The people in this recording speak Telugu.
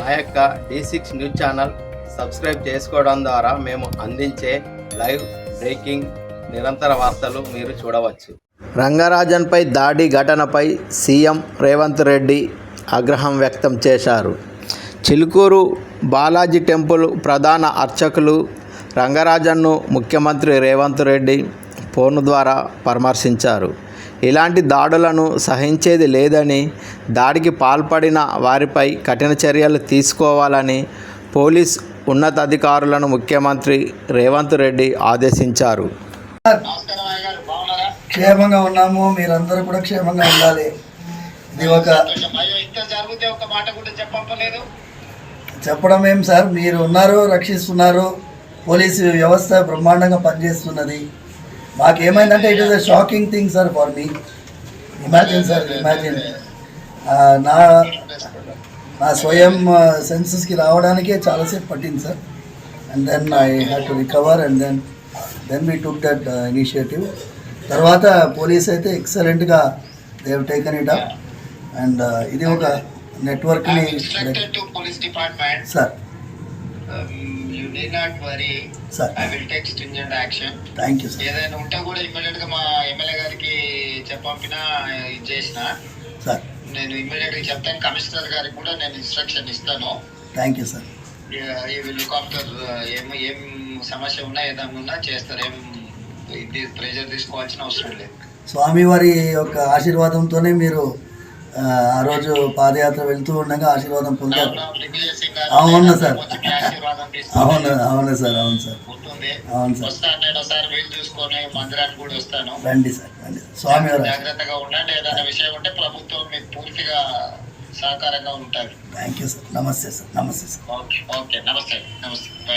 మా యొక్క D six news channel subscribe చేసుకోవడం ద్వారా మేము అందించే లైవ్ బ్రేకింగ్ నిరంతర వార్తలు మీరు చూడవచ్చు. రంగరాజన్పై దాడి ఘటనపై సీఎం రేవంత్ రెడ్డి ఆగ్రహం వ్యక్తం చేశారు. చిలుకూరు బాలాజీ టెంపుల్ ప్రధాన అర్చకులు రంగరాజన్ను ముఖ్యమంత్రి రేవంత్ రెడ్డి ఫోన్ ద్వారా పరామర్శించారు. ఇలాంటి దాడులను సహించేది లేదని దాడికి పాల్పడిన వారిపై కఠిన చర్యలు తీసుకోవాలని పోలీస్ ఉన్నతాధికారులను ముఖ్యమంత్రి రేవంత్ రెడ్డి ఆదేశించారు. క్షేమంగా ఉన్నాము మీరందరూ కూడా క్షేమంగా ఉండాలి. ఇది ఒక చెప్పడం ఏం సార్? మీరు ఉన్నారు రక్షిస్తున్నారు పోలీసు వ్యవస్థ బ్రహ్మాండంగా పనిచేస్తున్నది. మాకేమైందంటే it is a shocking thing sir for me imagine sir imagine నా నా స్వయం సెన్సెస్కి రావడానికే చాలాసేపు పట్టింది sir and then I have to recover and then then we took that initiative తర్వాత పోలీస్ అయితే ఎక్సలెంట్గా they've taken it up and ఇది ఒక నెట్వర్క్ని sir need not worry sir I will take stringent action thank you ఏదైనా ఉంటే కూడా ఇమ్మీడియట్గా మా ఎమ్మెల్యే గారికి చెప్పంపిన ఇది చేసిన. సార్ నేను ఇమ్మీడియట్గా చెప్తాను. కమిషనర్ గారికి కూడా నేను ఇన్స్ట్రక్షన్ ఇస్తాను. Thank you sir we will look after ఏం ఏం సమస్య ఉన్నా ఏదైనా ఉన్నా చేస్తారు. ఏం ఇది ప్రెజర్ తీసుకోవాల్సిన అవసరం లేదు. స్వామివారి యొక్క ఆశీర్వాదంతోనే మీరు ఆ, రోజు పాదయాత్ర వెళ్తూ ఉండగా ఆశీర్వాదం పొందారు. అవును సార్. ఆశీర్వాదం అవును అవును సార్ అవును సార్. అవును సార్. రండి సార్ రండి. స్వామివారి జాగ్రత్తగా ఉండండి ఏదైనా విషయం ఉంటే ప్రభుత్వం మీకు పూర్తిగా సహకారంగా ఉంటుంది థ్యాంక్ యూ సార్ నమస్తే సార్ నమస్తే సార్ ఓకే ఓకే. నమస్తే నమస్తే.